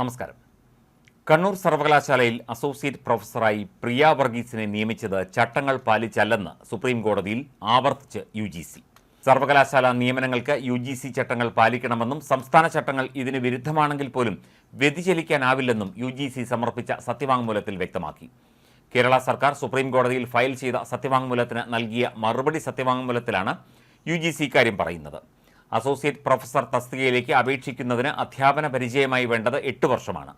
നമസ്കാരം. കണ്ണൂർ സർവകലാശാലയിൽ അസോസിയേറ്റ് പ്രൊഫസറായി പ്രിയ വർഗീസിനെ നിയമിച്ചത് ചട്ടങ്ങൾ പാലിച്ചല്ലെന്ന് സുപ്രീം കോടതിയിൽ ആവർത്തിച്ച് യു ജി സി സർവകലാശാല നിയമനങ്ങൾക്ക് യു ജി സി ചട്ടങ്ങൾ പാലിക്കണമെന്നും സംസ്ഥാന ചട്ടങ്ങൾ ഇതിന് വിരുദ്ധമാണെങ്കിൽ പോലും വ്യതിചലിക്കാനാവില്ലെന്നും യു ജി സി സമർപ്പിച്ച സത്യവാങ്മൂലത്തിൽ വ്യക്തമാക്കി. കേരള സർക്കാർ സുപ്രീം കോടതിയിൽ ഫയൽ ചെയ്ത സത്യവാങ്മൂലത്തിന് നൽകിയ മറുപടി സത്യവാങ്മൂലത്തിലാണ് യു ജി സി ഇക്കാര്യം പറയുന്നത്. അസോസിയേറ്റ് പ്രൊഫസർ തസ്തികയിലേക്ക് അപേക്ഷിക്കുന്നതിന് അധ്യാപന പരിചയമായി വേണ്ടത് എട്ട് വർഷമാണ്.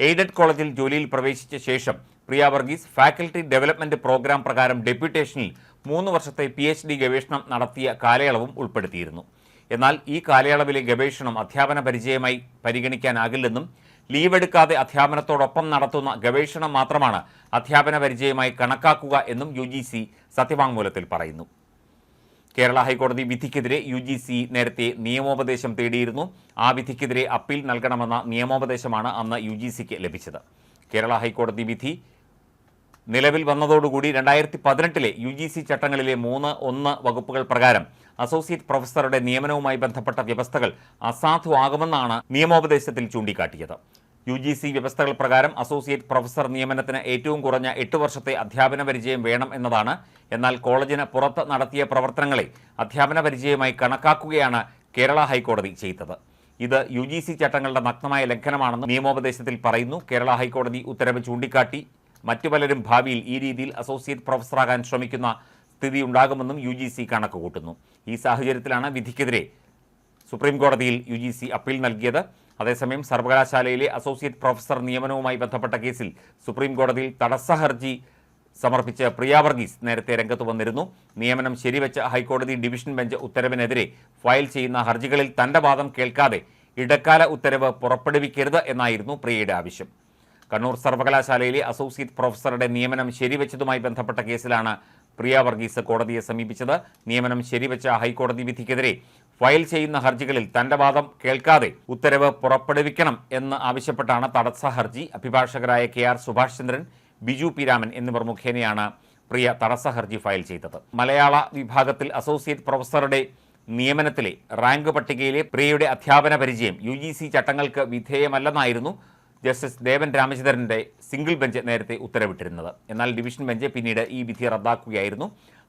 എയ്ഡഡ് കോളേജിൽ ജോലിയിൽ പ്രവേശിച്ച ശേഷം Priya Varghese faculty development programme പ്രകാരം ഡെപ്യൂട്ടേഷനിൽ മൂന്ന് വർഷത്തെ പി എച്ച് ഡി ഗവേഷണം നടത്തിയ കാലയളവും ഉൾപ്പെടുത്തിയിരുന്നു. എന്നാൽ ഈ കാലയളവിലെ ഗവേഷണം അധ്യാപന പരിചയമായി പരിഗണിക്കാനാകില്ലെന്നും ലീവ് എടുക്കാതെ അധ്യാപനത്തോടൊപ്പം നടത്തുന്ന ഗവേഷണം മാത്രമാണ് അധ്യാപന പരിചയമായി കണക്കാക്കുക എന്നും യു സത്യവാങ്മൂലത്തിൽ പറയുന്നു. കേരള ഹൈക്കോടതി വിധിക്കെതിരെ യു ജി സി നേരത്തെ നിയമോപദേശം തേടിയിരുന്നു. ആ വിധിക്കെതിരെ അപ്പീൽ നൽകണമെന്ന നിയമോപദേശമാണ് അന്ന് യു ജി സിക്ക് ലഭിച്ചത്. കേരള ഹൈക്കോടതി വിധി നിലവിൽ വന്നതോടുകൂടി രണ്ടായിരത്തി പതിനെട്ടിലെ യു ജി സി ചട്ടങ്ങളിലെ മൂന്ന് ഒന്ന് വകുപ്പുകൾ പ്രകാരം അസോസിയേറ്റ് പ്രൊഫസറുടെ നിയമനവുമായി ബന്ധപ്പെട്ട വ്യവസ്ഥകൾ അസാധുവാകുമെന്നാണ് നിയമോപദേശത്തിൽ ചൂണ്ടിക്കാട്ടിയത്. യു ജി സി വ്യവസ്ഥകൾ പ്രകാരം അസോസിയേറ്റ് പ്രൊഫസർ നിയമനത്തിന് ഏറ്റവും കുറഞ്ഞ എട്ട് വർഷത്തെ അധ്യാപന പരിചയം വേണം എന്നതാണ്. എന്നാൽ കോളേജിന് പുറത്ത് നടത്തിയ പ്രവർത്തനങ്ങളെ അധ്യാപന പരിചയമായി കണക്കാക്കുകയാണ് കേരള ഹൈക്കോടതി ചെയ്തത്. ഇത് യു ജി സി ചട്ടങ്ങളുടെ നഗ്നമായ ലംഘനമാണെന്ന് നിയമോപദേശത്തിൽ പറയുന്നു. കേരള ഹൈക്കോടതി ഉത്തരവ് ചൂണ്ടിക്കാട്ടി മറ്റു പലരും ഭാവിയിൽ ഈ രീതിയിൽ അസോസിയേറ്റ് പ്രൊഫസറാകാൻ ശ്രമിക്കുന്ന സ്ഥിതി ഉണ്ടാകുമെന്നും യു ജി സി കണക്ക് കൂട്ടുന്നു ഈ സാഹചര്യത്തിലാണ് വിധിക്കെതിരെ സുപ്രീം കോടതിയിൽ യു ജി സി അപ്പീൽ നൽകിയത്. അതേസമയം സർവകലാശാലയിലെ അസോസിയേറ്റ് പ്രൊഫസർ നിയമനവുമായി ബന്ധപ്പെട്ട കേസിൽ സുപ്രീം കോടതിയിൽ തടസ്സ ഹർജി സമർപ്പിച്ച് പ്രിയ വർഗീസ് നേരത്തെ രംഗത്ത് വന്നിരുന്നു. നിയമനം ശരിവെച്ച ഹൈക്കോടതി ഡിവിഷൻ ബെഞ്ച് ഉത്തരവിനെതിരെ ഫയൽ ചെയ്യുന്ന ഹർജികളിൽ തന്റെ വാദം കേൾക്കാതെ ഇടക്കാല ഉത്തരവ് പുറപ്പെടുവിക്കരുത് എന്നായിരുന്നു പ്രിയയുടെ ആവശ്യം. കണ്ണൂർ സർവകലാശാലയിലെ അസോസിയേറ്റ് പ്രൊഫസറുടെ നിയമനം ശരിവെച്ചതുമായി ബന്ധപ്പെട്ട കേസിലാണ് പ്രിയ വർഗീസ് കോടതിയെ സമീപിച്ചത്. നിയമനം ശരിവെച്ച ഹൈക്കോടതി വിധിക്കെതിരെ ഫയൽ ചെയ്യുന്ന ഹർജികളിൽ തന്റെ വാദം കേൾക്കാതെ ഉത്തരവ് പുറപ്പെടുവിക്കണം എന്ന് ആവശ്യപ്പെട്ടാണ് തടസ്സ ഹർജി. അഭിഭാഷകരായ K R Subhash Chandran Biju P Raman എന്നിവർ മുഖേനയാണ് പ്രിയ തടസ്സ ഹർജി ഫയൽ ചെയ്തത്. മലയാള വിഭാഗത്തിൽ അസോസിയേറ്റ് പ്രൊഫസറുടെ നിയമനത്തിലെ റാങ്ക് പട്ടികയിലെ പ്രിയയുടെ അധ്യാപന പരിചയം യു ചട്ടങ്ങൾക്ക് വിധേയമല്ലെന്നായിരുന്നു ജസ്റ്റിസ് ദേവൻ രാമചന്ദ്രന്റെ സിംഗിൾ ബെഞ്ച് നേരത്തെ ഉത്തരവിട്ടിരുന്നത്. എന്നാൽ ഡിവിഷൻ ബെഞ്ച് പിന്നീട് ഈ വിധി റദ്ദാക്കുകയായിരുന്നു.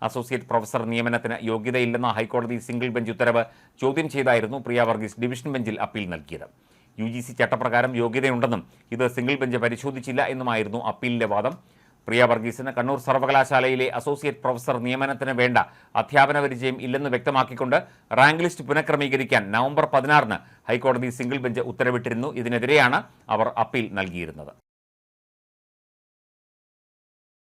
അസോസിയേറ്റ് പ്രൊഫസർ നിയമനത്തിന് യോഗ്യതയില്ലെന്ന ഹൈക്കോടതി സിംഗിൾ ബെഞ്ച് ഉത്തരവ് ചോദ്യം ചെയ്തായിരുന്നു പ്രിയ വർഗീസ് ഡിവിഷൻ ബെഞ്ചിൽ അപ്പീൽ നൽകിയത്. യു ജി സി ചട്ടപ്രകാരം യോഗ്യതയുണ്ടെന്നും ഇത് സിംഗിൾ ബെഞ്ച് പരിശോധിച്ചില്ല എന്നുമായിരുന്നു അപ്പീലിന്റെ വാദം. പ്രിയ വർഗീസിന് കണ്ണൂർ സർവകലാശാലയിലെ അസോസിയേറ്റ് പ്രൊഫസർ നിയമനത്തിന് വേണ്ട അധ്യാപന പരിചയം ഇല്ലെന്ന് വ്യക്തമാക്കിക്കൊണ്ട് റാങ്ക് ലിസ്റ്റ് പുനഃക്രമീകരിക്കാൻ നവംബർ പതിനാറിന് ഹൈക്കോടതി സിംഗിൾ ബെഞ്ച് ഉത്തരവിട്ടിരുന്നു. ഇതിനെതിരെയാണ് അവർ അപ്പീൽ നൽകിയിരുന്നത്.